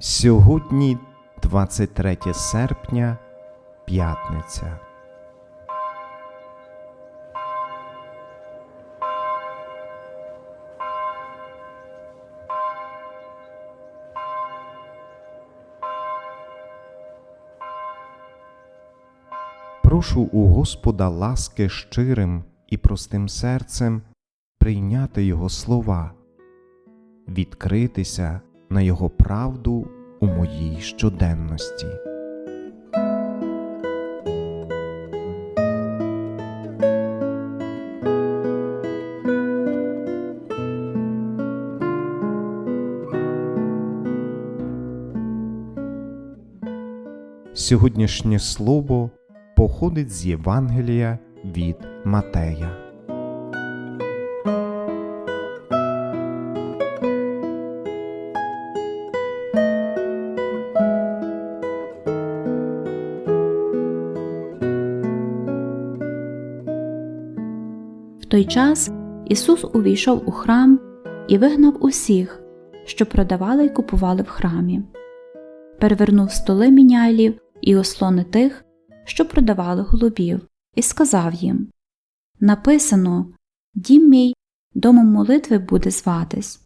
Сьогодні 23 серпня, п'ятниця. Прошу у Господа ласки щирим і простим серцем прийняти Його слова, відкритися на Його правду у моїй щоденності. Сьогоднішнє слово походить з Євангелія від Матея. Той час Ісус увійшов у храм і вигнав усіх, що продавали й купували в храмі, перевернув столи міняйлів і ослони тих, що продавали голубів, і сказав їм Написано Дім мій домом молитви буде зватись,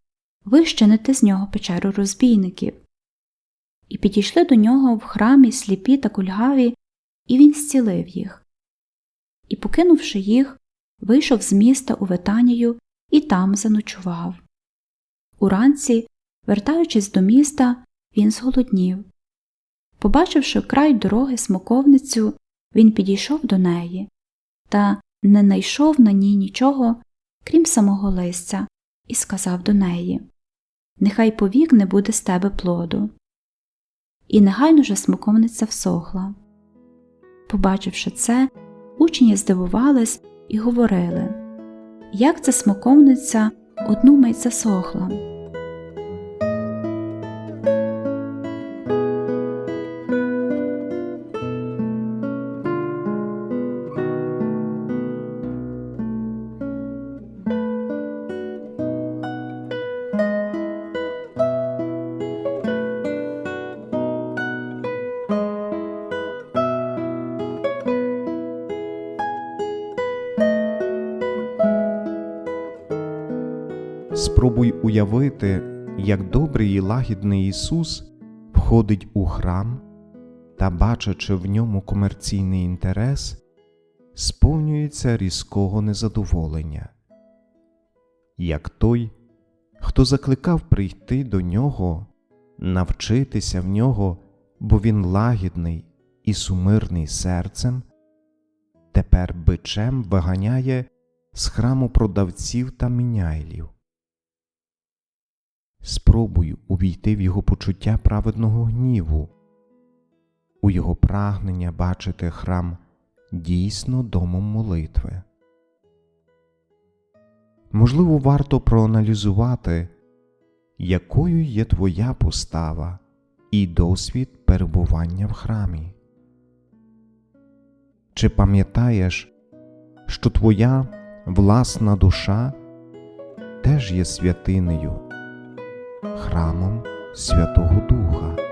ви щините з нього печеру розбійників. І підійшли до нього в храмі сліпі та кульгаві, і він зцілив їх. І, покинувши їх, вийшов з міста у Витанію і там заночував. Уранці, вертаючись до міста, він зголоднів. Побачивши край дороги смоковницю, він підійшов до неї та не найшов на ній нічого, крім самого листя, і сказав до неї Нехай повік не буде з тебе плоду. І негайно же смоковниця всохла. Побачивши це, учні здивувались і говорили Як це смоковниця одну мить засохла? Спробуй уявити, як добрий і лагідний Ісус входить у храм та, бачачи в ньому комерційний інтерес, сповнюється різкого незадоволення, як той, хто закликав прийти до нього, навчитися в нього, бо він лагідний і сумирний серцем, тепер бичем виганяє з храму продавців та міняйлів. Спробуй увійти в його почуття праведного гніву, у його прагнення бачити храм дійсно домом молитви. Можливо, варто проаналізувати, якою є твоя постава і досвід перебування в храмі. Чи пам'ятаєш, що твоя власна душа теж є святинею? Храмом Святого Духа.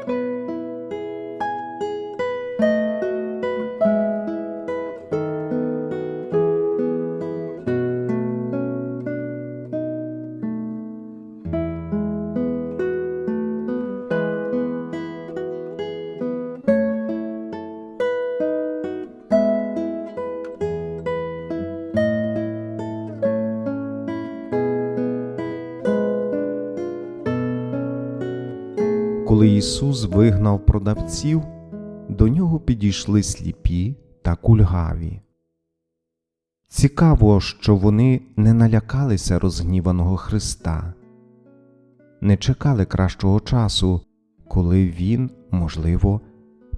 Коли Ісус вигнав продавців, до нього підійшли сліпі та кульгаві. Цікаво, що вони не налякалися розгніваного Христа, не чекали кращого часу, коли Він, можливо,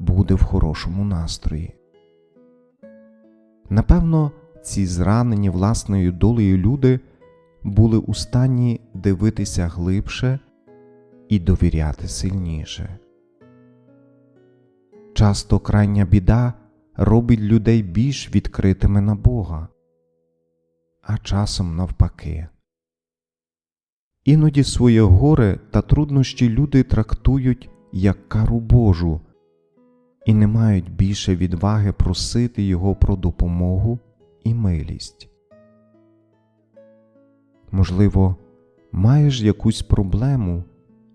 буде в хорошому настрої. Напевно, ці зранені власною долею люди були у стані дивитися глибше і довіряти сильніше. Часто крайня біда робить людей більш відкритими на Бога, а часом навпаки. Іноді своє горе та труднощі люди трактують як кару Божу, і не мають більше відваги просити Його про допомогу і милість. Можливо, маєш якусь проблему,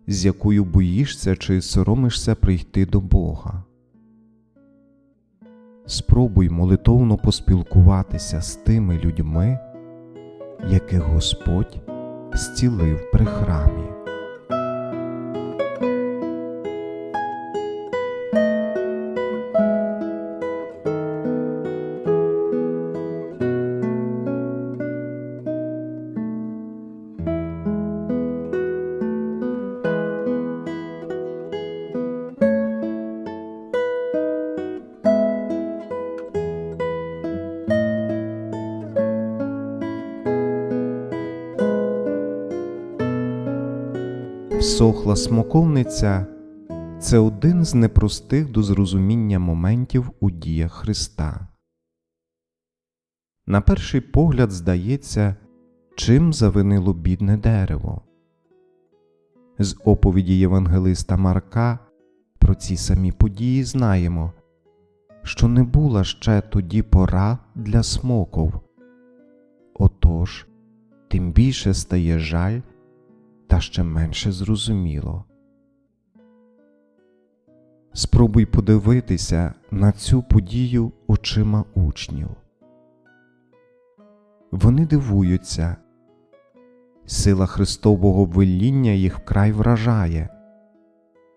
з якою боїшся чи соромишся прийти до Бога. Спробуй молитовно поспілкуватися з тими людьми, яких Господь зцілив при храмі. Всохла смоковниця це один з непростих до зрозуміння моментів у діях Христа. На перший погляд здається, чим завинило бідне дерево. З оповіді Євангелиста Марка про ці самі події знаємо, що не була ще тоді пора для смоков. Отож, тим більше стає жаль та ще менше зрозуміло. Спробуй подивитися на цю подію очима учнів. Вони дивуються, сила Христового веління їх вкрай вражає,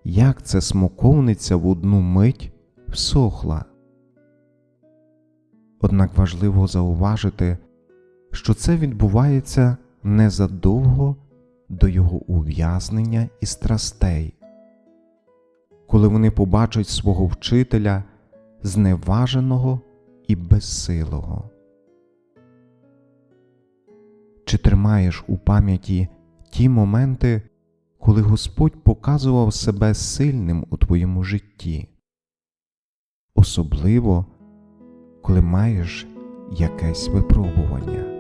як це смоковниця в одну мить всохла. Однак важливо зауважити, що це відбувається незадовго до його ув'язнення і страстей, коли вони побачать свого вчителя зневаженого і безсилого. Чи тримаєш у пам'яті ті моменти, коли Господь показував себе сильним у твоєму житті, особливо коли маєш якесь випробування?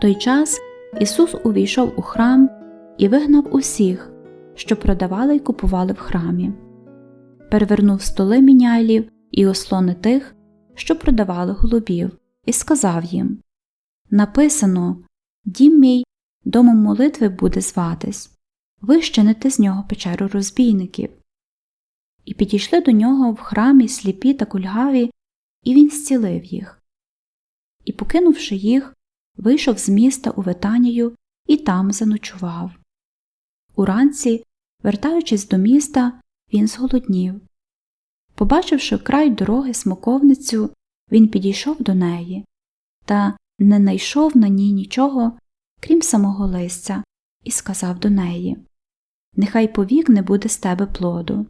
Той час Ісус увійшов у храм і вигнав усіх, що продавали й купували в храмі, перевернув столи міняйлів і ослони тих, що продавали голубів, і сказав їм Написано Дім мій домом молитви буде зватись, ви щините з нього печеру розбійників. І підійшли до нього в храмі сліпі та кульгаві, і він зцілив їх. І, покинувши їх, вийшов з міста у Витанію і там заночував. Уранці, вертаючись до міста, він зголоднів. Побачивши край дороги смоковницю, він підійшов до неї та не найшов на ній нічого, крім самого листя, і сказав до неї Нехай повік не буде з тебе плоду.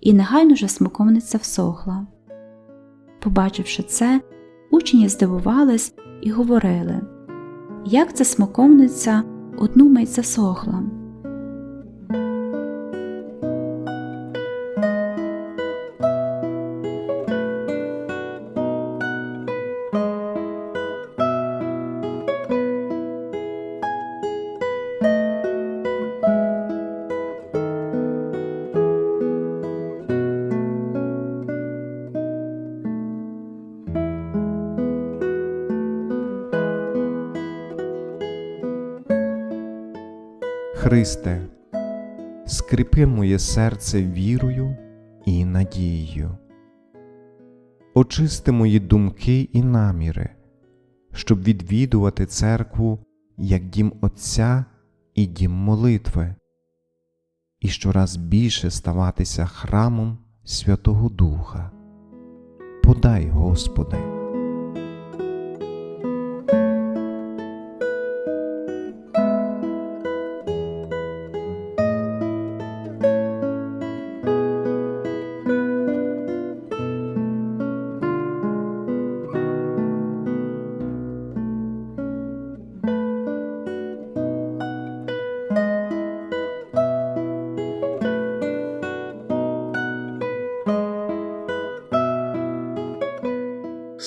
І негайно же смоковниця всохла. Побачивши це, учні здивувались і говорили Як це смоковниця одну мить засохла? Христе, скріпи моє серце вірою і надією. Очисти мої думки і наміри, щоб відвідувати церкву як дім Отця і дім молитви, і щораз більше ставатися храмом Святого Духа. Подай, Господи.